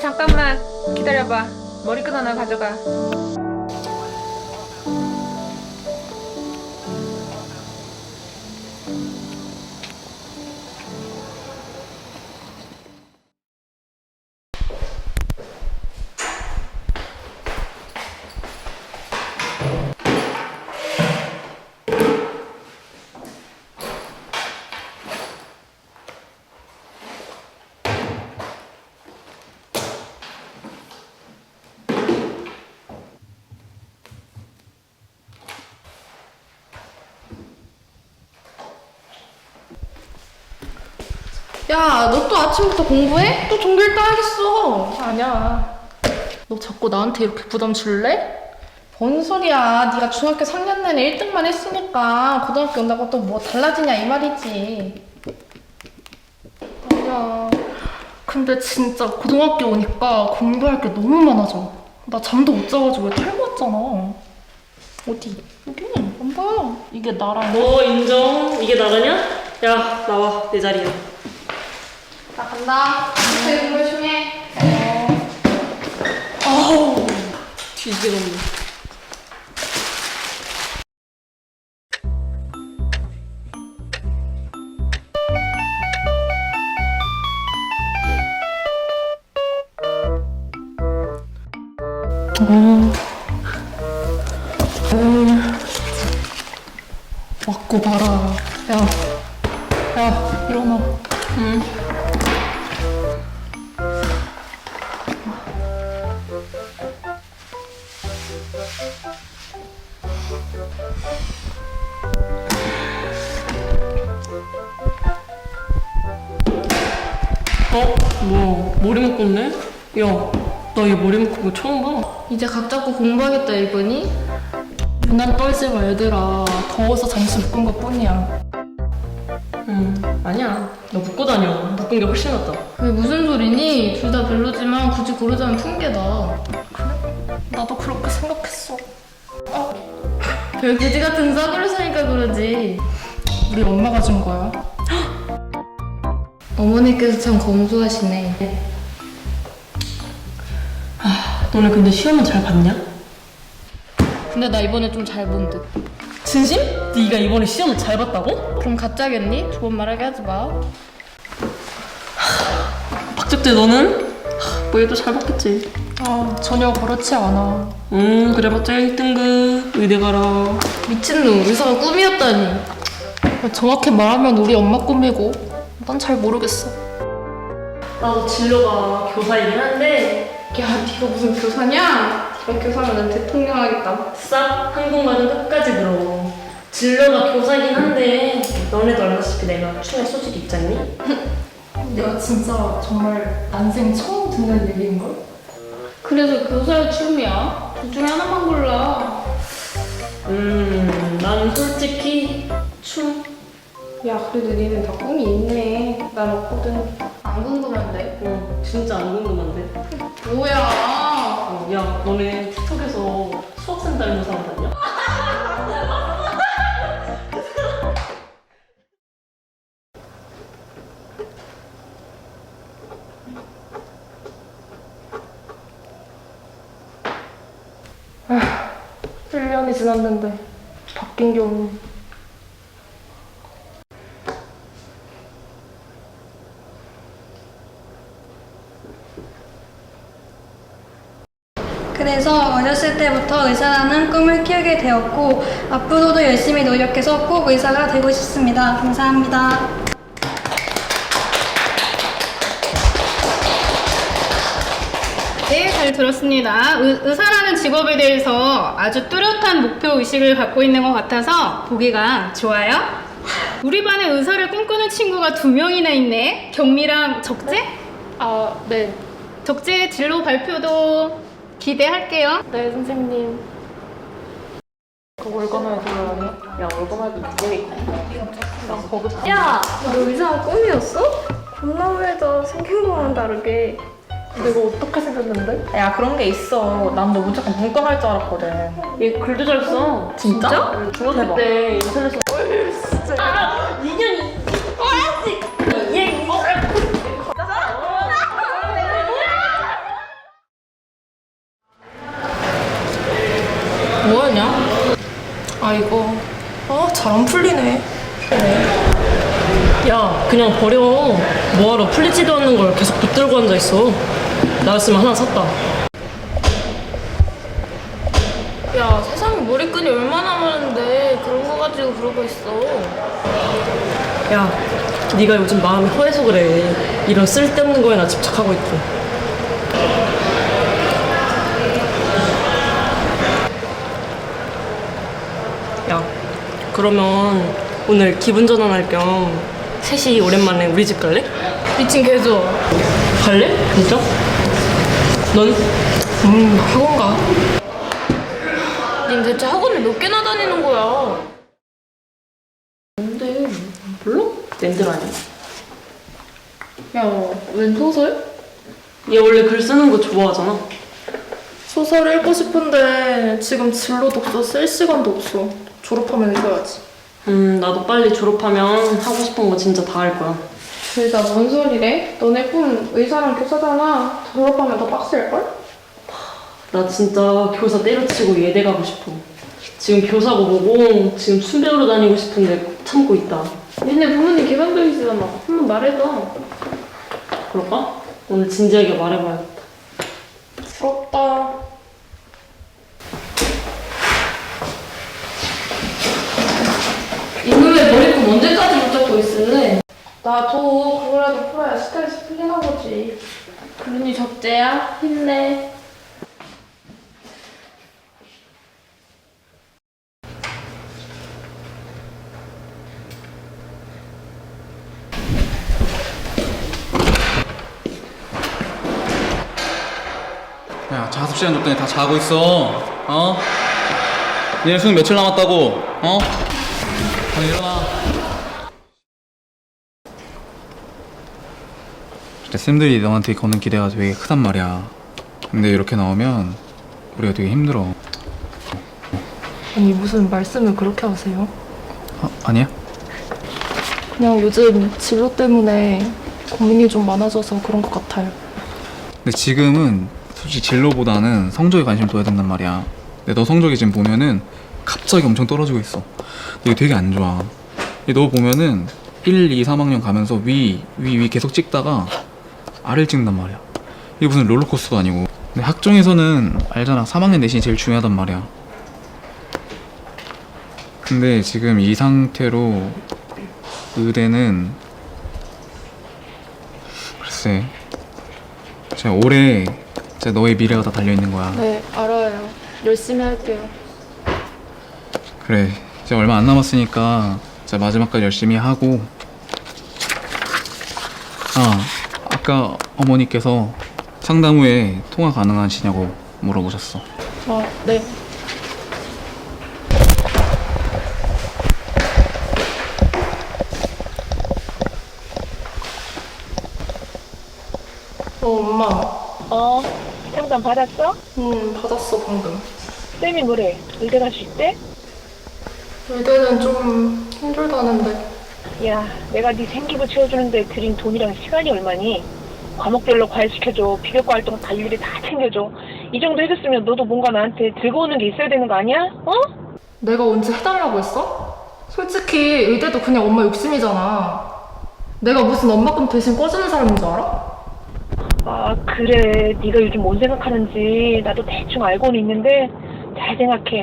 잠깐만 기다려봐. 머리끈 하나 가져가. 야, 너 또 아침부터 공부해? 또 종길 따야겠어. 아니야. 너 자꾸 나한테 이렇게 부담 줄래? 뭔 소리야. 네가 중학교 3년 내내 1등만 했으니까 고등학교 온다고 또 뭐 달라지냐 이 말이지. 아니야. 근데 진짜 고등학교 오니까 공부할 게 너무 많아져. 나 잠도 못 자가지고 탈모 왔잖아. 어디? 여기 안 보여. 이게 나랑 너 인정? 이게 나가냐? 야 나와 내 자리야 나 간다. 제 공부 열심히 해. 아우 뒤지겠네 맞고 봐라. 야, 야, 일어나. 응. 뭐 머리 묶었네? 야 나 얘 머리 묶은 거 처음 봐 이제 각 잡고 공부하겠다 이거니? 난 떨지 마, 얘들아. 더워서 잠시 묶은 것 뿐이야. 음, 아니야 너 묶고 다녀 묶은 게 훨씬 낫다 그게 무슨 소리니? 둘 다 별로지만 굳이 고르자면 풍계다. 나도 그렇게 생각했어. 별 돼지 같은 싸구려 사니까 그러지. 우리 엄마가 준 거야. 어머니께서 참 검소하시네. 너네 근데 시험은 잘 봤냐? 근데 나 이번에 좀 잘 본 듯. 진심? 네가 이번에 시험을 잘 봤다고? 그럼 가짜겠니? 두 번 말하게 하지 마. 박적재 너는? 하, 뭐 얘도 잘 봤겠지 아, 전혀 그렇지 않아. 음 그래봤자 1등급 의대 가라 미친놈, 의사가 꿈이었다니. 정확히 말하면 우리 엄마 꿈이고, 난 잘 모르겠어. 나도 진로가 교사이긴 한데 야, 네가 무슨 교사냐? 네가 교사면 난 대통령 하겠다. 싹 한국말은 끝까지 들어. 진로가 교사긴 한데 너네도 알다시피 내가 춤에 소질이 있잖니? 내가 진짜 정말 난생 처음 듣는 얘기인걸? 그래서 교사의 춤이야? 둘 중에 하나만 골라. 음, 난 솔직히 춤. 야, 그래도 니는 다 꿈이 있네. 난 없거든. 안 궁금한데? 어, 진짜 안 궁금한데. 뭐야? 어, 야, 너네 틱톡에서 수학생 닮은 사람 봤냐? 아, 1년이 지났는데, 바뀐 게 없네. 그래서 어렸을 때부터 의사라는 꿈을 키우게 되었고 앞으로도 열심히 노력해서 꼭 의사가 되고 싶습니다. 감사합니다. 네, 잘 들었습니다. 의, 의사라는 직업에 대해서 아주 뚜렷한 목표 의식을 갖고 있는 것 같아서 보기가 좋아요. 우리 반에 의사를 꿈꾸는 친구가 두 명이나 있네. 경미랑 적재? 아, 네. 적재 진로 발표도 기대할게요. 네, 선생님. 그 월간호에 들어가니? 야, 개있고. 난 버릇 야, 너 의사가 꿈이었어? 겁나 왜다 생긴 거랑 다르게. 내가 어떻게 생겼는데? 야 그런 게 있어. 난 너 무조건 문과할 줄 알았거든. 얘 글도 잘 써. 진짜? 중학교 대박. 때 인터넷에서 뭐하냐? 아 이거. 아잘 안 풀리네. 야 그냥 버려. 뭐하러? 풀리지도 않는 걸 계속 붙들고 앉아있어. 나였으면 하나 샀다. 야 세상에 머리끈이 얼마나 많은데 그런 거 가지고 그러고 있어. 야 네가 요즘 마음이 허해서 그래. 이런 쓸데없는 거에나 집착하고 있고 그러면 오늘 기분 전환할 겸 셋이 오랜만에 우리 집 갈래? 미친 개죠. 갈래? 진짜? 넌? 음 학원 가. 님 대체 학원을 몇 개나 다니는 거야? 몰라? 낸들 아니야 야, 웬 소설? 얘 원래 글 쓰는 거 좋아하잖아 소설 읽고 싶은데 지금 진로도 없어 쓸 시간도 없어. 졸업하면 읽어야지. 음 나도 빨리 졸업하면 하고 싶은 거 진짜 다 할 거야 둘 다 뭔 소리래? 너네 꿈 의사랑 교사잖아. 졸업하면 더 빡셀걸? 나 진짜 교사 때려치고 예대 가고 싶어. 지금 교사고 뭐고 지금 순배우로 다니고 싶은데 꼭 참고 있다. 얘네 부모님 개방적이시잖아. 한번 말해봐. 그럴까? 오늘 진지하게 말해봐야겠다. 부럽다. 이놈의 머리꿈 언제까지 붙잡고 있을래? 나도 그거라도 풀어야 스트레스 풀리나 보지. 그러니 적재야, 힘내. 야 자습 시간 줬더니 다 자고 있어 어? 니네 수능 며칠 남았다고 어? 빨리 일어나 진짜 쌤들이 너한테 거는 기대가 되게 크단 말이야 근데 이렇게 나오면 우리가 되게 힘들어 아니 무슨 말씀을 그렇게 하세요? 어? 아니야? 그냥 요즘 진로 때문에 고민이 좀 많아져서 그런 것 같아요. 근데 지금은 솔직히 진로보다는 성적에 관심 둬야 된단 말이야. 근데 너 성적이 지금 보면은 갑자기 엄청 떨어지고 있어. 근데 이게 되게 안 좋아. 근데 너 보면은 1, 2, 3학년 가면서 위, 위, 위 계속 찍다가 아래를 찍는단 말이야. 이게 무슨 롤러코스터도 아니고. 근데 학종에서는 알잖아. 3학년 내신이 제일 중요하단 말이야. 근데 지금 이 상태로 의대는 글쎄 진짜 올해 진짜 너의 미래가 다 달려 있는 거야. 네 알아요. 열심히 할게요. 그래, 이제 얼마 안 남았으니까 진짜 마지막까지 열심히 하고. 아, 아까 어머니께서 상담 후에 통화 가능하시냐고 물어보셨어. 아 네. 어 엄마. 어, 상담 받았어? 음 받았어 방금. 쌤이 뭐래? 의대 갈수 있대? 의대는 좀 힘들다는데. 야, 내가 네 생기부 채워주는데 들인 돈이랑 시간이 얼마니? 과목별로 과외시켜줘. 비교과 활동 다 일일이 다 챙겨줘. 이 정도 해줬으면 너도 뭔가 나한테 들고 오는 게 있어야 되는 거 아니야? 어? 내가 언제 해달라고 했어? 솔직히 의대도 그냥 엄마 욕심이잖아. 내가 무슨 엄마 금 대신 꺼주는 사람인 줄 알아? 아, 그래. 네가 요즘 뭔 생각하는지 나도 대충 알고는 있는데 잘 생각해.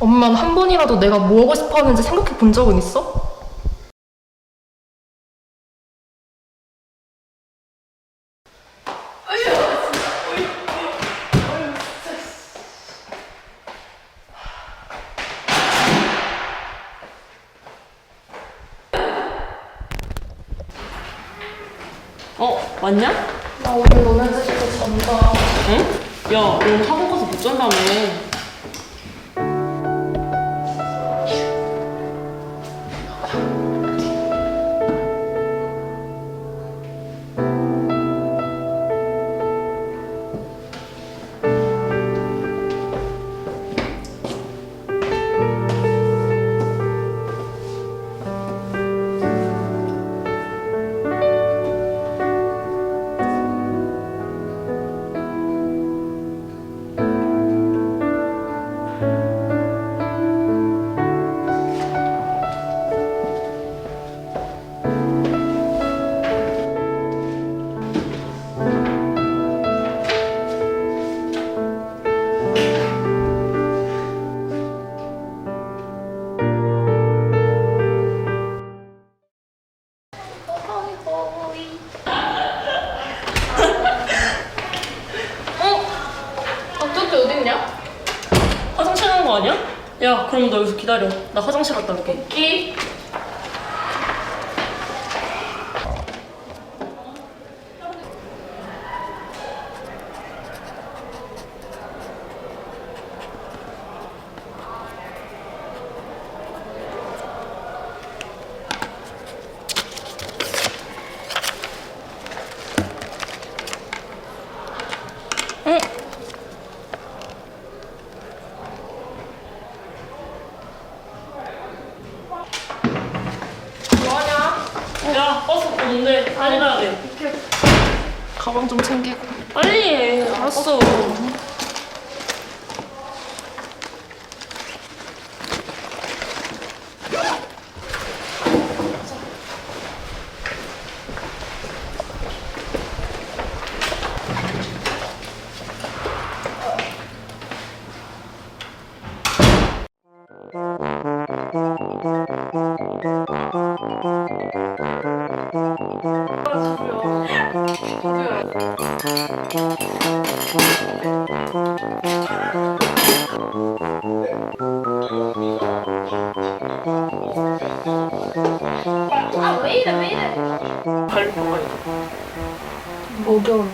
엄마는 한 번이라도 내가 뭐 하고 싶어 하는지 생각해 본 적은 있어? 어 왔냐? 나 오늘 너네 집에서 잔다. 응? 야 오늘 학원 가서 못 잔다며. 기다려. 나 화장실 갔다 올게. 끼. 야, 버스 오는데 빨리 가야 돼. 가방 좀 챙기고. 빨리 해. 알았어. 아 왜 이래 왜 이래? 발목가 목욕.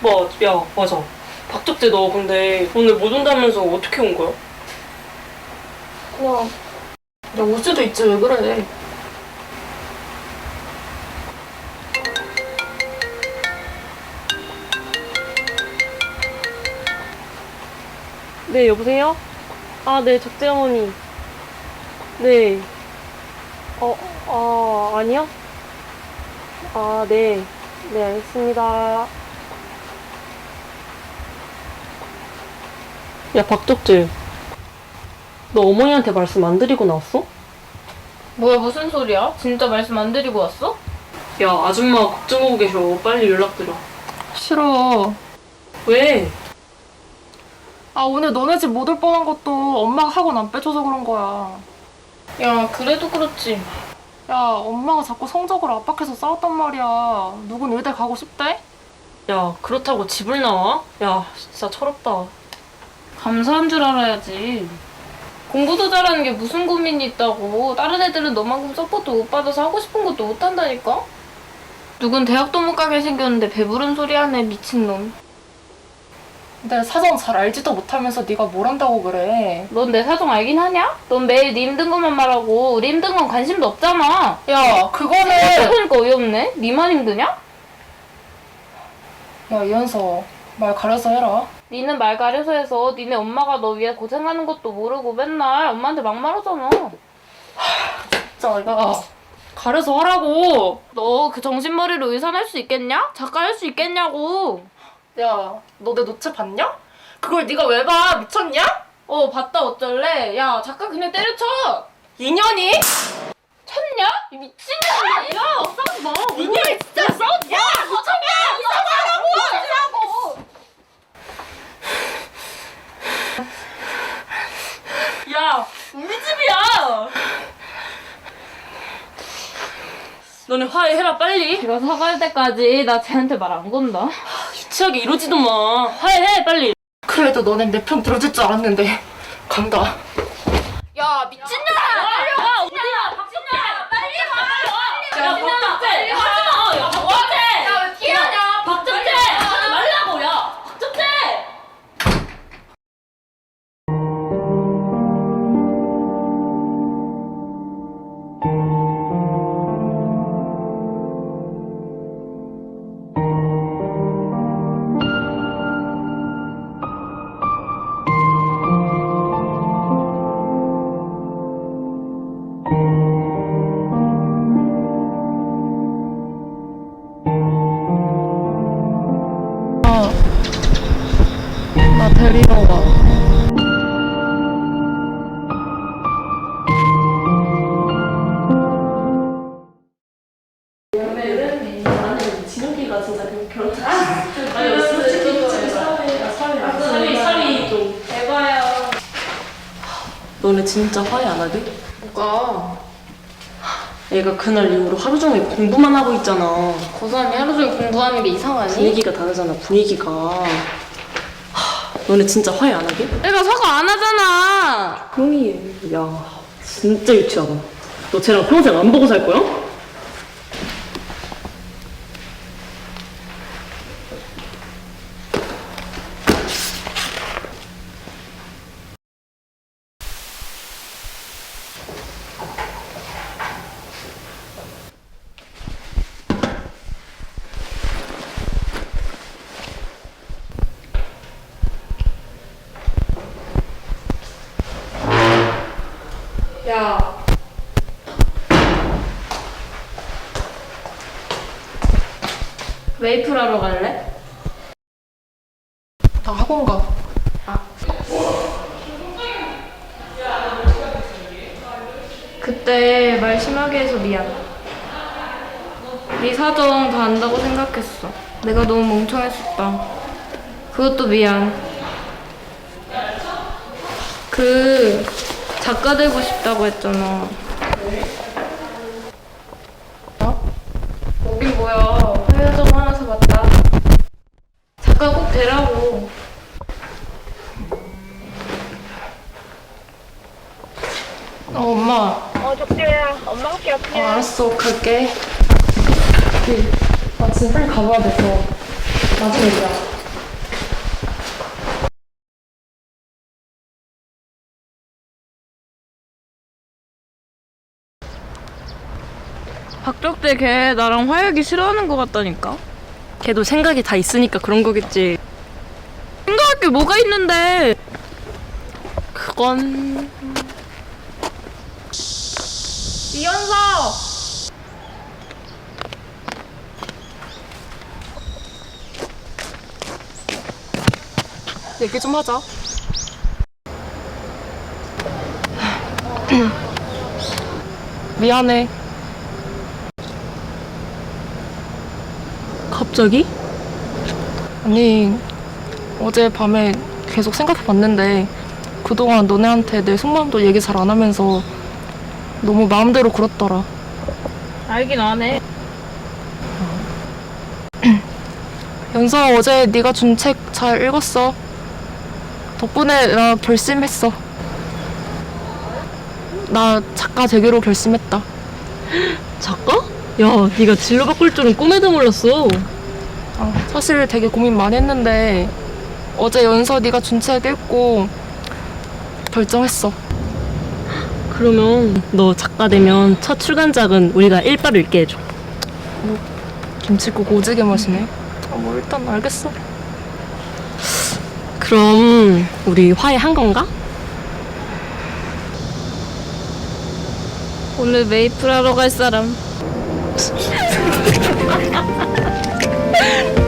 뭐, 야, 맞아. 박적재 너 근데 오늘 못 온다면서 어떻게 온 거야? 그냥 나올 수도 있지 왜 그래? 네, 여보세요? 아, 네, 적재 어머니. 네. 어, 어, 아니요? 아, 네. 네, 알겠습니다. 야, 박적재. 너 어머니한테 말씀 안 드리고 나왔어? 뭐야 무슨 소리야? 진짜 말씀 안 드리고 왔어? 야, 아줌마 걱정하고 계셔. 빨리 연락드려. 싫어. 왜? 아 오늘 너네 집 못 올 뻔한 것도 엄마가 학원 안 빼줘서 그런 거야. 야 그래도 그렇지. 야 엄마가 자꾸 성적으로 압박해서 싸웠단 말이야. 누군 의대 가고 싶대? 야, 그렇다고 집을 나와? 야, 진짜 철없다. 감사한 줄 알아야지. 공부도 잘하는 게 무슨 고민이 있다고. 다른 애들은 너만큼 서포트 못 받아서 하고 싶은 것도 못 한다니까? 누군 대학도 못 가게 생겼는데 배부른 소리 하네, 미친놈. 내 사정 잘 알지도 못하면서 네가 뭘 한다고 그래. 넌 내 사정 알긴 하냐? 넌 매일 네 힘든 것만 말하고 우리 힘든 건 관심도 없잖아. 야 그거는 생각해보니까 어이없네? 니만 힘드냐? 야 이현서 말 가려서 해라. 니는 말 가려서 해서 니네 엄마가 너 위해 고생하는 것도 모르고 맨날 엄마한테 막말하잖아. 진짜 야 가려서 하라고. 너 그 정신머리로 의사 할 수 있겠냐? 작가 할 수 있겠냐고. 야 너 내 노트 봤냐? 그걸 네가 왜 봐? 미쳤냐? 어 봤다 어쩔래? 야 작가 그냥 때려쳐. 인연이? 쳤냐? 이 미친년아. 야 싸우지 마. 인연이 진짜 싸웠 야 미쳤냐? 싸우라고. 야 우리 집이야. 너네 화해해라, 빨리. 이거 사과할 때까지 나 쟤한테 말 안 건다. 유치하게 이러지도 마. 화해해, 빨리. 그래도 너넨 내 편 들어줄 줄 알았는데 간다. 야 미친년아. 빨리 와. 어디야? 박진아 빨리 와. 야, 박적재! 하지 마! 야, 박적재! 야왜 피하냐? 데리러 와. 나는 진욱이가 진짜 그 결혼 아니 솔직히 솔직히 사회 사회 사회 좀 에바야. 너네 진짜 화해 안 하게? 뭐가? 얘가 그날 이후로 하루 종일 공부만 하고 있잖아 고3이 하루 종일 공부하는 게 이상하니? 분위기가 다르잖아 분위기가 하, 너네 진짜 화해 안 하게? 내가 사과 안 하잖아. 조용히 해. 야, 진짜 유치하다. 너 쟤랑 평생 안 보고 살 거야? 야. 메이플 하러 갈래? 나 학원 가. 그때 말 심하게 해서 미안. 네 사정 다 안다고 생각했어. 내가 너무 멍청했었다. 그것도 미안. 그 작가 되고 싶다고 했잖아. 엄마 할게, 어. 알았어. 갈게. 그, 나 지금 빨리 가봐야 돼서. 나중에 얘기하 박적대 걔 나랑 화해하기 싫어하는 것 같다니까? 걔도 생각이 다 있으니까 그런 거겠지. 생각할 게 뭐가 있는데 그건 이현석 얘기 좀 하자. 미안해. 갑자기? 아니, 어제 밤에 계속 생각해 봤는데, 그동안 너네한테 내 속마음도 얘기 잘 안 하면서 너무 마음대로 굴었더라. 알긴 안해 연서 어제 네가 준 책 잘 읽었어. 덕분에 나 결심했어. 나 작가 되기로 결심했다. 작가? 야, 네가 진로 바꿀 줄은 꿈에도 몰랐어. 아, 사실 되게 고민 많이 했는데 어제 연서 네가 준 책 읽고 결정했어. 그러면 너 작가 되면 첫 출간작은 우리가 일바로 읽게 해줘. 뭐, 김치국 오지게 마시네. 아, 뭐 일단 알겠어. 그럼 우리 화해한 건가? 오늘 메이플 하러 갈 사람.